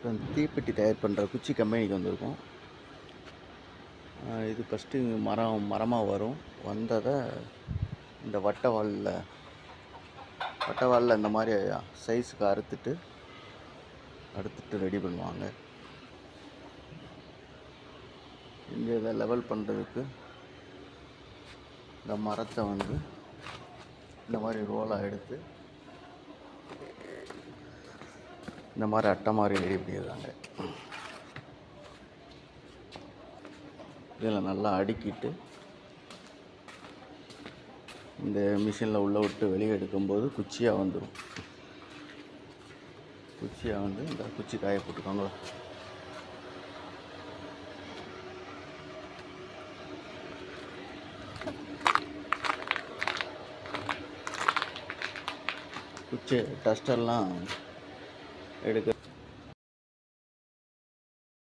இப்போ தீப்பெட்டி தயார் பண்ணுற குச்சி கம்பெனிக்கு வந்திருக்கோம். இது ஃபஸ்ட்டு மரம் மரமாக வரும். வந்ததை இந்த வட்டவாலில் வட்டவாலில் இந்த மாதிரி சைஸுக்கு அறுத்துட்டு அறுத்துட்டு ரெடி பண்ணுவாங்க. இங்கே இதை லெவல் பண்ணுறதுக்கு இந்த மரத்தை வந்து இந்த மாதிரி ரோலாக எடுத்து இந்த மாதிரி அட்டை மாதிரி ரெடி பண்ணிடுறாங்க இதில் நல்லா அடுக்கிட்டு இந்த மிஷினில் உள்ளே விட்டு வெளியே எடுக்கும்போது குச்சியாக வந்துடும் குச்சியாக வந்து இந்த குச்சி காய போட்டுக்கோங்க. குச்சி டஸ்டர்லாம் എടുക്കുക